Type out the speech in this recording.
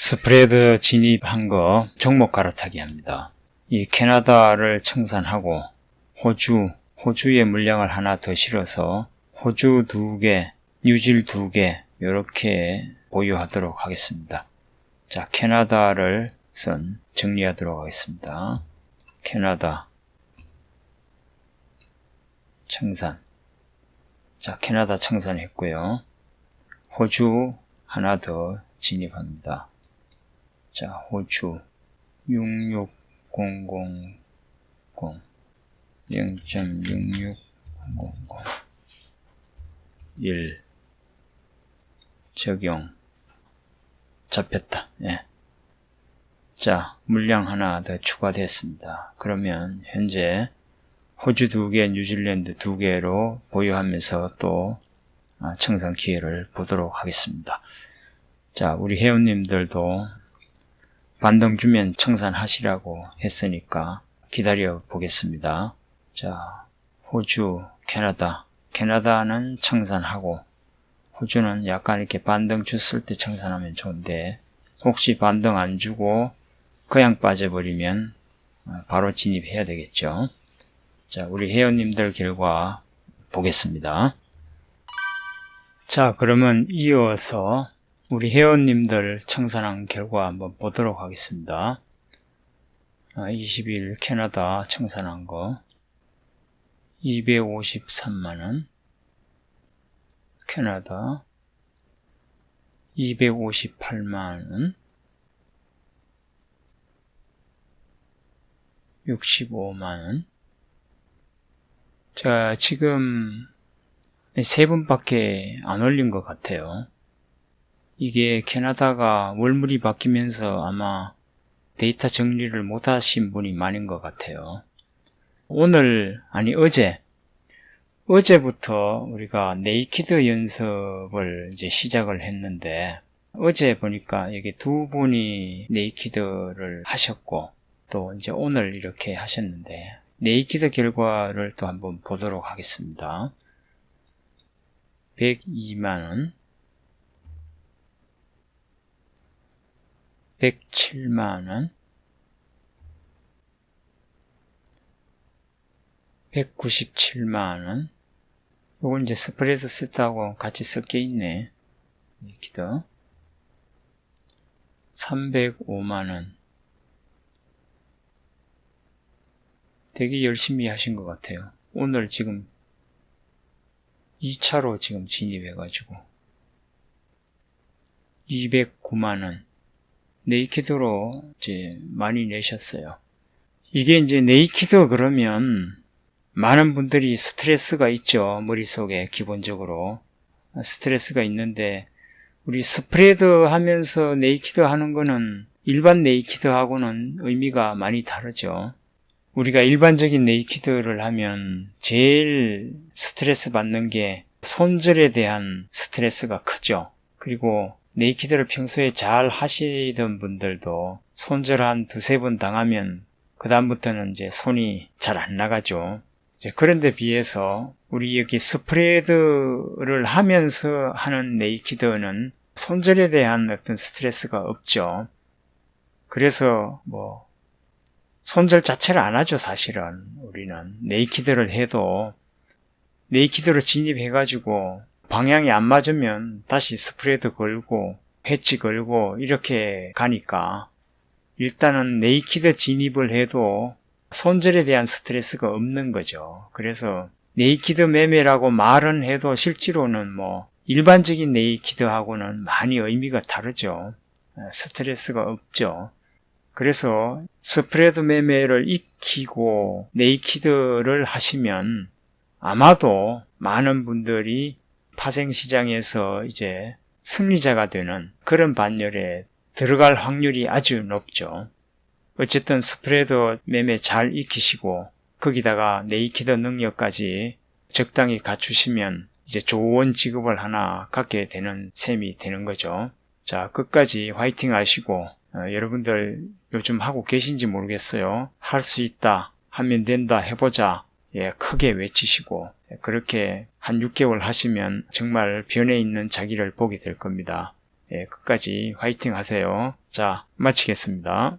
스프레드 진입한 거 종목 갈아타기 합니다. 이 캐나다를 청산하고 호주, 호주에 물량을 하나 더 실어서 호주 두 개, 뉴질 두 개, 이렇게 보유하도록 하겠습니다. 자, 캐나다를 선 정리하도록 하겠습니다. 캐나다 청산. 자, 캐나다 청산했고요. 호주 하나 더 진입합니다. 자, 호주 66000 0.66000 1 적용 잡혔다. 예. 자, 물량 하나 더 추가됐습니다. 그러면 현재 호주 두 개, 뉴질랜드 두 개로 보유하면서 또 아, 청산 기회를 보도록 하겠습니다. 자, 우리 회원님들도 반등 주면 청산하시라고 했으니까 기다려 보겠습니다. 자, 호주, 캐나다. 캐나다는 청산하고 호주는 약간 이렇게 반등 줬을 때 청산하면 좋은데 혹시 반등 안 주고 그냥 빠져버리면 바로 진입해야 되겠죠. 자, 우리 회원님들 결과 보겠습니다. 자, 그러면 이어서 우리 회원님들 청산한 결과 한번 보도록 하겠습니다. 20일 캐나다 청산한 거. 253만원. 캐나다. 258만원. 65만원. 자 지금 세 분밖에 안 올린 것 같아요 이게 캐나다가 월물이 바뀌면서 아마 데이터 정리를 못 하신 분이 많은 것 같아요. 오늘 아니 어제. 어제부터 우리가 네이키드 연습을 이제 시작을 했는데 어제 보니까 여기 두 분이 네이키드를 하셨고 또 이제 오늘 이렇게 하셨는데 네이키드 결과를 또 한번 보도록 하겠습니다. 102만원 107만원? 197만원? 요건 이제 스프레드 세트하고 같이 섞여 있네. 이렇게도 305만원. 되게 열심히 하신 것 같아요. 오늘 지금 2차로 지금 진입해 가지고. 209만원 네이키드로 이제 많이 내셨어요 이게 이제 네이키드 그러면 많은 분들이 스트레스가 있죠. 머릿속에 기본적으로. 스트레스가 있는데 우리 스프레드 하면서 네이키드 하는 거는 일반 네이키드 하고는 의미가 많이 다르죠. 우리가 일반적인 네이키드를 하면 제일 스트레스 받는 게 손절에 대한 스트레스가 크죠. 그리고 네이키드를 평소에 잘 하시던 분들도 손절 한 두세 번 당하면 그다음부터는 이제 손이 잘 안 나가죠. 그런데 비해서 우리 여기 스프레드를 하면서 하는 네이키드는 손절에 대한 어떤 스트레스가 없죠. 그래서 뭐 손절 자체를 안 하죠 사실은 우리는 네이키드를 해도 네이키드로 진입해가지고 방향이 안 맞으면 다시 스프레드 걸고 해치 걸고 이렇게 가니까 일단은 네이키드 진입을 해도 손절에 대한 스트레스가 없는 거죠. 그래서 네이키드 매매라고 말은 해도 실제로는 뭐 일반적인 네이키드하고는 많이 의미가 다르죠. 스트레스가 없죠. 그래서 스프레드 매매를 익히고 네이키드를 하시면 아마도 많은 분들이 파생시장에서 이제 승리자가 되는 그런 반열에 들어갈 확률이 아주 높죠. 어쨌든 스프레드 매매 잘 익히시고 거기다가 네이키드 능력까지 적당히 갖추시면 이제 좋은 직업을 하나 갖게 되는 셈이 되는 거죠. 자, 끝까지 화이팅 하시고 어, 여러분들 요즘 하고 계신지 모르겠어요. 할 수 있다, 하면 된다, 해보자. 예, 크게 외치시고 그렇게 한 6개월 하시면 정말 변해 있는 자기를 보게 될 겁니다. 예, 끝까지 화이팅 하세요. 자, 마치겠습니다.